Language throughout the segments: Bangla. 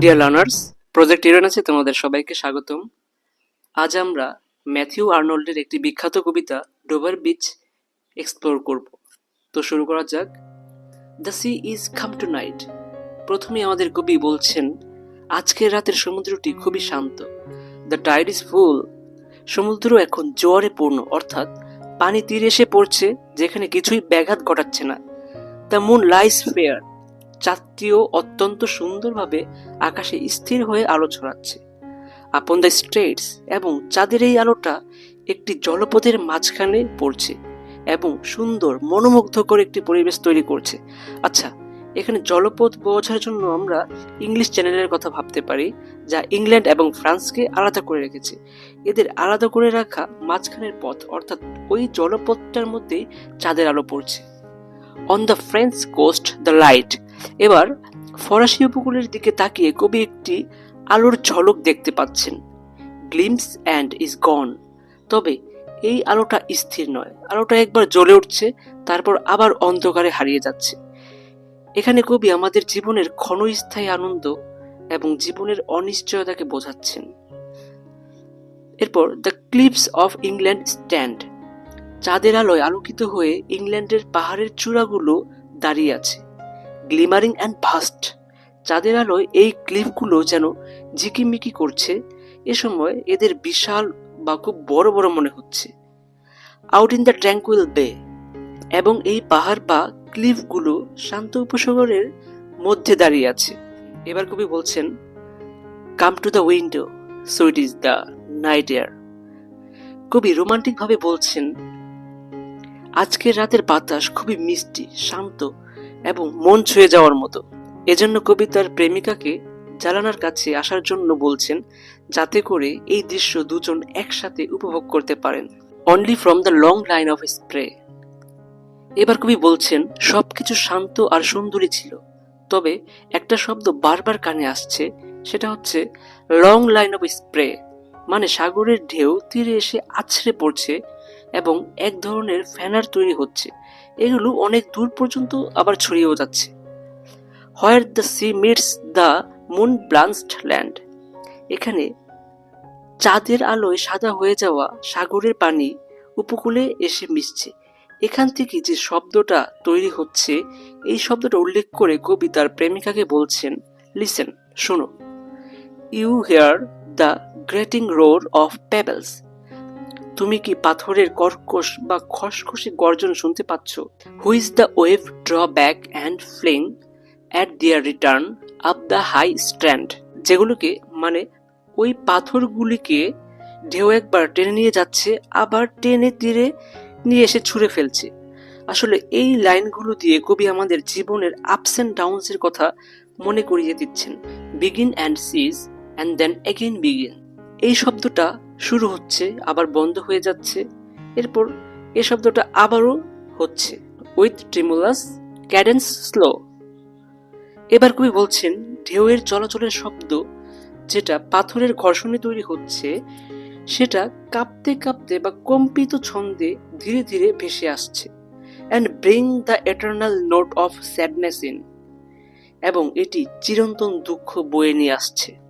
ডিয়ার লার্নার্স প্রজেক্ট ইউরেনাসে তোমাদের সবাইকে স্বাগতম। আজ আমরা ম্যাথিউ আর্নল্ডের একটি বিখ্যাত কবিতা ডোভার বিচ এক্সপ্লোর করব। তো শুরু করা যাক। The sea is calm tonight প্রথমে আমাদের কবি বলছেন, আজকের রাতের সমুদ্রটি খুবই শান্ত। দ্য টাইড ইজ ফুল সমুদ্র এখন জোয়ারে পূর্ণ, অর্থাৎ পানি তীরে এসে পড়ছে, যেখানে কিছুই ব্যাঘাত ঘটাচ্ছে না। দ্য মুন লাইস ফেয়ার চাঁদটিও অত্যন্ত সুন্দরভাবে আকাশে স্থির হয়ে আলো ছড়াচ্ছে। আপন দ্য স্ট্রেটস এবং চাঁদের এই আলোটা একটি জলপথের মাঝখানে পড়ছে এবং সুন্দর, মনোমুগ্ধকর একটি পরিবেশ তৈরি করছে। আচ্ছা এখানে জলপথ বোঝার জন্য আমরা ইংলিশ চ্যানেলের কথা ভাবতে পারি, যা ইংল্যান্ড এবং ফ্রান্সকে আলাদা করে রেখেছে। এদের আলাদা করে রাখা মাঝখানের পথ, অর্থাৎ ওই জলপথটার মধ্যেই চাঁদের আলো পড়ছে। On the French coast the light এবার ফরাসি উপকূলের দিকে তাকিয়ে কবি একটি আলোর ঝলক দেখতে পাচ্ছেন। গ্লিমস অ্যান্ড ইজ গন তবে এই আলোটা স্থির নয়। আলোটা একবার জ্বলে উঠছে, তারপর আবার অন্ধকারে হারিয়ে যাচ্ছে। এখানে কবি আমাদের জীবনের ক্ষণস্থায়ী আনন্দ এবং জীবনের অনিশ্চয়তাকে বোঝাচ্ছেন। এরপর the cliffs of England stand চাঁদের আলোয় আলোকিত হয়ে ইংল্যান্ডের পাহাড়ের চূড়াগুলো দাঁড়িয়ে আছে। গ্লিমারিং অ্যান্ড ভাস্ট চাঁদের আলোয় এই ক্লিপগুলো যেন ঝিকিমিকি করছে, এ সময় এদের বিশাল বা খুব বড় বড় মনে হচ্ছে। আউট ইন দ্য ট্র্যাঙ্কুইল বে এবং এই পাহাড় বা ক্লিফগুলো শান্ত উপসাগরের মধ্যে দাঁড়িয়ে আছে। এবার কবি বলছেন come to the window sweet is the night air কবি রোমান্টিকভাবে বলছেন, আজকের রাতের বাতাস খুবই মিষ্টি, শান্ত এবং মন ছুঁয়ে যাওয়ার মতো। এজন্য কবি তার প্রেমিকাকে জালানার কাছে আসার জন্য বলছেন, যাতে করে এই দৃশ্য দুজন একসাথে উপভোগ করতে পারেন। Only from the long line of spray এবার কবি বলছেন, সবকিছু শান্ত আর সুন্দরী ছিল। তবে একটা শব্দ বারবার কানে আসছে, সেটা হচ্ছে লং লাইন অফ স্প্রে মানে সাগরের ঢেউ তীরে এসে আছড়ে পড়ছে এবং এক ধরনের ফ্যানার তৈরি হচ্ছে। এগুলো অনেক দূর পর্যন্ত আবার ছড়িয়েও যাচ্ছে। Where the sea meets the moon blanched land এখানে চাঁদের আলোয় সাদা হয়ে যাওয়া সাগরের পানি উপকূলে এসে মিশছে। এখান থেকে যে শব্দটা তৈরি হচ্ছে, এই শব্দটা উল্লেখ করে কবি তার প্রেমিকাকে বলছেন লিসেন শোনো। You hear the grating roar of pebbles তুমি কি পাথরের কর্কশ বা খসখসে গর্জন শুনতে পাচ্ছ? Which the wave draw back and fling at their return up the high strand যেগুলোকে মানে ওই পাথরগুলিকে ঢেউ একবার টেনে নিয়ে যাচ্ছে, আবার টেনে তীরে নিয়ে এসে ছুঁড়ে ফেলছে। আসলে এই লাইনগুলো দিয়ে কবি আমাদের জীবনের আপস অ্যান্ড ডাউনসের কথা মনে করিয়ে দিচ্ছেন। Begin and cease and then again begin এই শব্দটা শুরু হচ্ছে, আবার বন্ধ হয়ে যাচ্ছে। এরপর এই শব্দটা আবারও হচ্ছে। উইথ ট্রিমুলাস ক্যাডেন্স স্লো এবার কবি বলছেন, ঢেউয়ের চলাচলের শব্দ যেটা পাথরের ঘর্ষণে তৈরি হচ্ছে, সেটা কাঁপতে কাঁপতে বা কম্পিত ছন্দে ধীরে ধীরে ভেসে আসছে। And bring the eternal note of sadness in এবং এটি চিরন্তন দুঃখ বয়ে নিয়ে আসছে।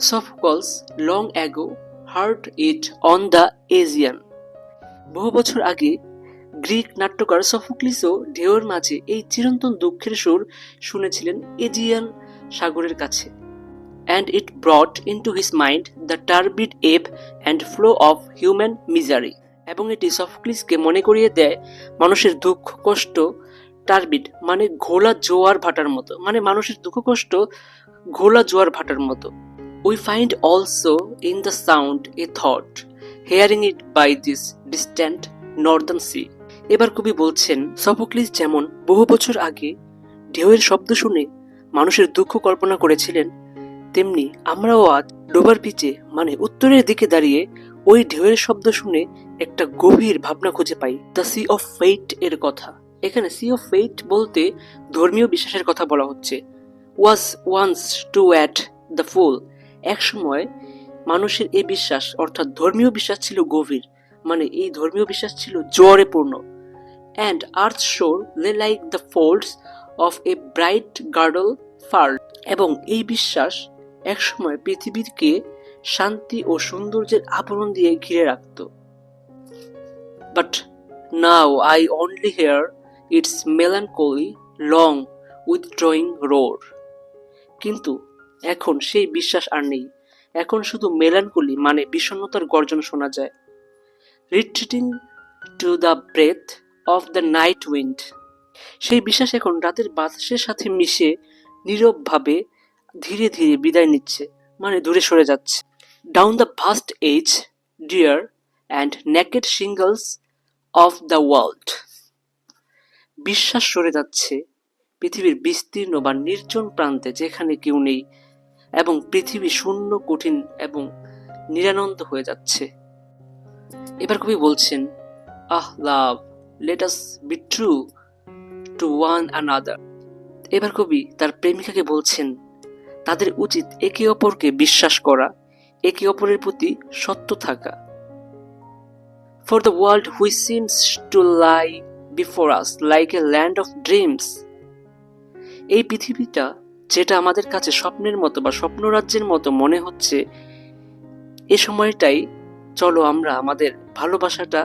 Sophocles long ago heard it on the Aegean বহু বছর আগে গ্রিক নাট্যকার সফোক্লিসও ঢেউয়ের মাঝে এই চিরন্তন দুঃখের সুর শুনেছিলেন এজিয়ান সাগরের কাছে। And it brought into his mind the turbid ebb and flow of human misery এবং এটি সফোক্লিসকে মনে করিয়ে দেয় মানুষের দুঃখ, কষ্ট টার্বিড মানে ঘোলা জোয়ার ভাটার মতো। মানে মানুষের দুঃখ, কষ্ট, ঘোলা জোয়ার ভাটার মতো। We find also in the sound a thought hearing it by this distant northern sea এবার কবি বলছেন সফোক্লিস যেমন বহু বছর আগে ঢেউয়ের শব্দ শুনে মানুষের দুঃখ কল্পনা করেছিলেন, তেমনি আমরাও আজ ডোবার পিচে মানে উত্তরের দিকে দাঁড়িয়ে ওই ঢেউয়ের শব্দ শুনে একটা গভীর ভাবনা খুঁজে পাই, দ্য সি অফ ফেইট এর কথা। এখানে সি অফ ফেইট বলতে ধর্মীয় বিশ্বাসের কথা বলা হচ্ছে। Was once too at the full এক সময় মানুষের এই বিশ্বাস, অর্থাৎ ধর্মীয় বিশ্বাস ছিল গভীর মানে এই ধর্মীয় বিশ্বাস ছিল জোরে পূর্ণ। And earth shore lay like the folds of a bright girdle furled এবং এই বিশ্বাস একসময় পৃথিবীকে শান্তি ও সৌন্দর্যের আবরণ দিয়ে ঘিরে রাখত। But now I only hear its melancholy long withdrawing roar কিন্তু এখন সেই বিশ্বাস আর নেই। এখন শুধু মেলানকলি মানে বিষণ্ণতার গর্জন শোনা যায়। Retreating to the breath of the night wind সেই বিশ্বাস এখন রাতের বাতাসের সাথে মিশে নীরবভাবে ধীরে ধীরে বিদায় নিচ্ছে মানে দূরে সরে যাচ্ছে। Down the vast edge drear and naked shingles of the world বিশ্বাস সরে যাচ্ছে পৃথিবীর বিস্তীর্ণ বা নির্জন প্রান্তে যেখানে কেউ নেই। এবং পৃথিবী শূন্য, কঠিন এবং নিরানন্দ হয়ে যাচ্ছে। এবার কবি বলছেন, আহ, love let us be true to one another এবার কবি তার প্রেমিকাকে বলছেন, তাদের উচিত একে অপরকে বিশ্বাস করা, একে অপরের প্রতি সত্য থাকা। For the world which seems to lie before us like a land of dreams এই পৃথিবীটা যেটা আমাদের কাছে স্বপ্নের মতো বা স্বপ্নরাজ্যের মতো মনে হচ্ছে, এ সময়টাই চলো আমরা আমাদের ভালোবাসাটা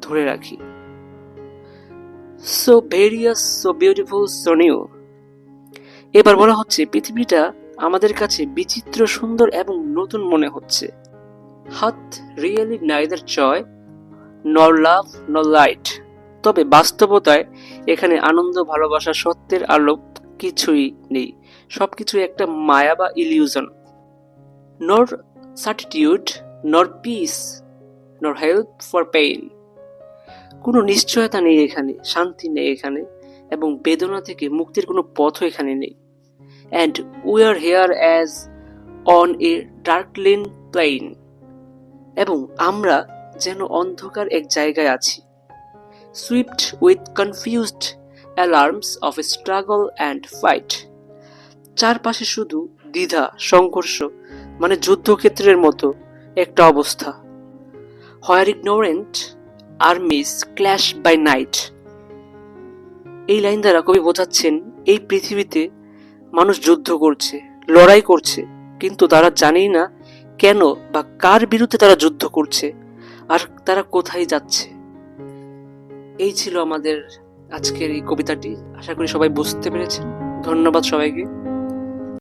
ধরে রাখি। So various so beautiful so new এবার বলা হচ্ছে, পৃথিবীটা আমাদের কাছে বিচিত্র, সুন্দর এবং নতুন মনে হচ্ছে। হাত রিয়েলি নাইদার চয় নর লাভ নর লাইট তবে বাস্তবতায় এখানে আনন্দ, ভালোবাসা, সত্যের আলো কিছুই নেই। সবকিছু একটা মায়া বা ইলিউশন নর সার্টিটিউড নর পিস নর হেল্প ফর পেইন কোনো নিশ্চয়তা নেই এখানে, শান্তি নেই এখানে, এবং বেদনা থেকে মুক্তির কোনো পথও এখানে নেই। And we are here as on a darkling plain এবং আমরা যেন অন্ধকার এক জায়গায় আছি। Swept with confused alarms of a struggle and fight চারপাশে শুধু দ্বিধা, সংঘর্ষ মানে যুদ্ধক্ষেত্রের মতো একটা অবস্থা। Where ignorant armies clash by night. এই লাইন দ্বারা কবি বোঝাচ্ছেন, এই পৃথিবীতে মানুষ যুদ্ধ করছে, লড়াই করছে, কিন্তু তারা জানেই না কেন বা কার বিরুদ্ধে তারা যুদ্ধ করছে আর তারা কোথায় যাচ্ছে। এই ছিল আমাদের আজকের এই কবিতাটি। আশা করি সবাই বুঝতে পেরেছেন। ধন্যবাদ সবাইকে।